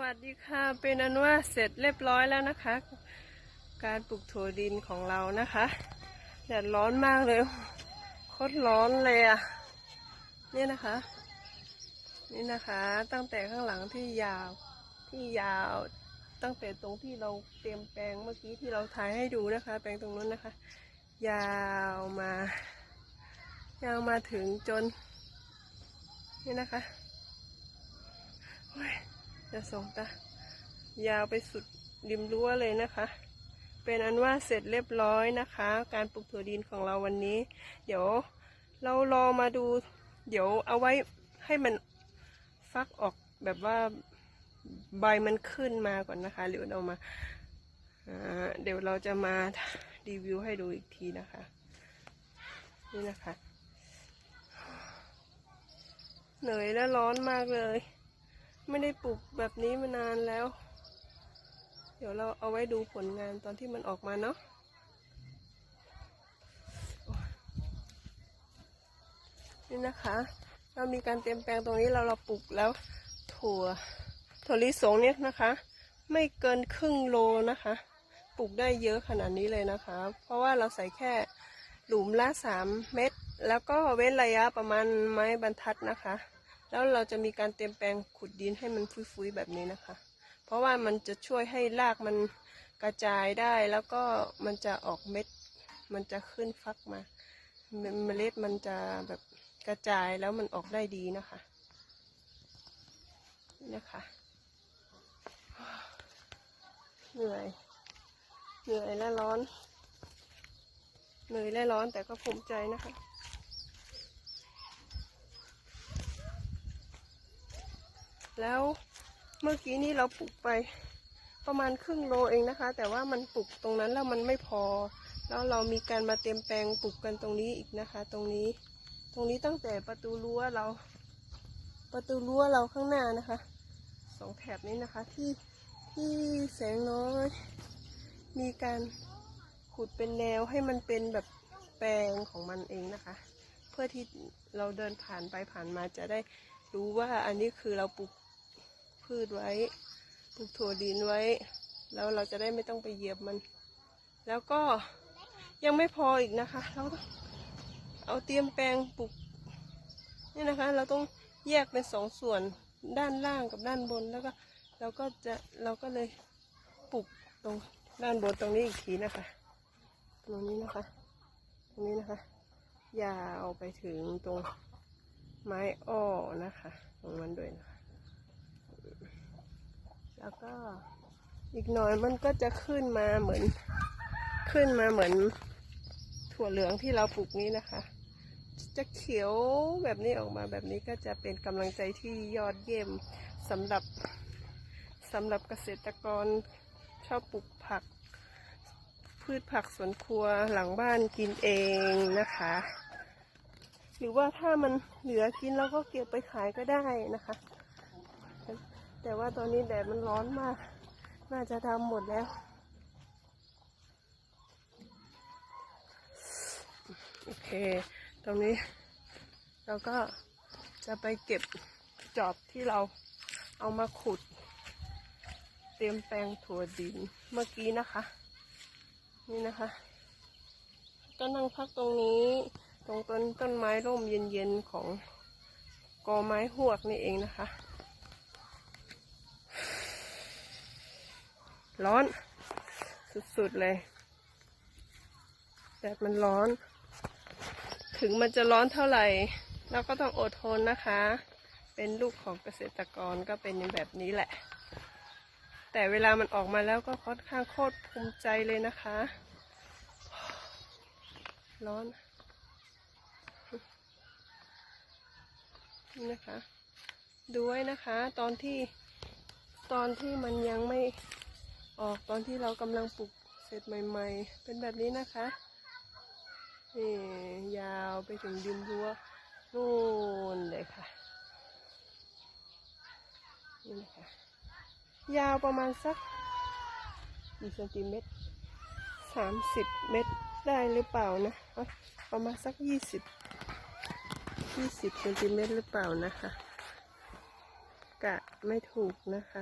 วัสดีค่ะ เป็นอันว่าเสร็จเรียบร้อยแล้วนะคะ การปลูกถั่วดินของเรานะคะแดดร้อนมากเลยโคตรร้อนเลยอะนี่นะคะ นี่นะคะ ตั้งแต่ข้างหลังที่ยาวที่ยาวตั้งแต่ตรงที่เราเตรียมแปลงเมื่อกี้ที่เราถ่ายให้ดูนะคะ แปลงตรงนั้นนะคะ ยาวมายาวมาถึงจน นี่นะคะ จะส่งตายาวไปสุดริมรั้วเลยนะคะ เป็นอันว่าเสร็จเรียบร้อยนะคะ การปลูกถั่วดินของเราวันนี้ เดี๋ยวเรารอมาดู เดี๋ยวเอาไว้ให้มันฟักออกแบบว่าใบมันขึ้นมาก่อนนะคะเดี๋ยวเรามาอ่าเดี๋ยวเราจะมารีวิวให้ดูอีกทีนะคะ นี่นะคะ เหนื่อยและร้อนมากเลย ไม่ได้ปลูกแบบนี้มานานแล้ว เดี๋ยวเราเอาไว้ดูผลงานตอนที่มันออกมาเนาะนี่นะคะ เรามีการเตรียมแปลงตรงนี้เราเราปลูกแล้ว ถั่วถั่วลิสงเนี่ยนะคะ ไม่เกินครึ่งโลนะคะ ปลูกได้เยอะขนาดนี้เลยนะคะ เพราะว่าเราใส่แค่หลุมละสามเม็ดแล้วก็เว้นระยะประมาณไม้บรรทัดนะคะ แล้วเราจะมีการเตรียมแปลงขุดดินให้มันฟุ้ยๆแบบนี้นะคะ เพราะว่ามันจะช่วยให้รากมันกระจายได้แล้วก็มันจะออกเม็ด มันจะขึ้นฟักมา เมเมล็ดมันจะแบบกระจายแล้วมันออกได้ดีนะคะนี่นะคะเหนื่อยเหนื่อยและร้อนเหนื่อยและร้อนแต่ก็ภูมิใจนะคะ แล้วเมื่อกี้นี้เราปลูกไปประมาณครึ่งโลเองนะคะ แต่ว่ามันปลูกตรงนั้นแล้วมันไม่พอ แล้วเรามีการมาเตรียมแปลงปลูกกันตรงนี้อีกนะคะ ตรงนี้ ตรงนี้ตั้งแต่ประตูรั้วเรา ประตูรั้วเราข้างหน้านะคะสองแถบนี้นะคะ ที่ที่แสงน้อย มีการขุดเป็นแนวให้มันเป็นแบบแปลงของมันเองนะคะ เพื่อที่เราเดินผ่านไปผ่านมาจะได้รู้ว่าอันนี้คือเราปลูก พืชไว้ ปลูกถั่วดินไว้ แล้วเราจะได้ไม่ต้องไปเหยียบมัน แล้วก็ยังไม่พออีกนะคะ เราต้องเอาเตรียมแปลงปลูกนี่นะคะ เราต้องแยกเป็นสองส่วนด้านล่างกับด้านบนแล้วก็เราก็จะเราก็เลยปลูกตรงด้านบนตรงนี้อีกทีนะคะ ตรงนี้นะคะ ตรงนี้นะคะ ยาวไปถึงตรงไม้อ้อนะคะ ตรงนั้นด้วยนะคะ แล้วก็อีกหน่อยมันก็จะขึ้นมาเหมือน ขึ้นมาเหมือน ถั่วเหลืองที่เราปลูกนี้นะคะ จะเขียวแบบนี้ออกมาแบบนี้ก็จะเป็นกำลังใจที่ยอดเยี่ยมสำหรับสำหรับเกษตรกรชอบปลูกผัก พืชผักสวนครัวหลังบ้านกินเองนะคะ หรือว่าถ้ามันเหลือกินเราก็เก็บไปขายก็ได้นะคะ แต่ว่าตอนนี้แดดมันร้อนมาก น่าจะทำหมดแล้วโอเค ตรงนี้ เราก็จะไปเก็บจอบที่เราเอามาขุด เตรียมแปลงถั่วดินเมื่อกี้นะคะ นี่นะคะ ก็นั่งพักตรงนี้ ตรงต้นต้นไม้ร่มเย็นๆของกอไม้หวกนี่เองนะคะ ร้อน สุดๆเลยแดดมันร้อน ถึงมันจะร้อนเท่าไหร่ เราก็ต้องอดทนนะคะ เป็นลูกของเกษตรกรก็เป็นแบบนี้แหละ แต่เวลามันออกมาแล้วก็ค่อนข้างโคตรภูมิใจเลยนะคะ ร้อนนะคะ ดูไว้นะคะ ตอนที่ตอนที่มันยังไม่ ออกตอนที่เรากำลังปลูกเสร็จใหม่ ๆ เป็นแบบนี้นะคะนี่ยาวไปถึงดินรั้วนู่นเลยค่ะนี่นะคะยาวประมาณสักกี่เซนติเมตรสามสิบเมตรได้หรือเปล่านะประมาณสักยี่สิบยี่สิบเซนติเมตรหรือเปล่านะคะ กะไม่ถูกนะคะ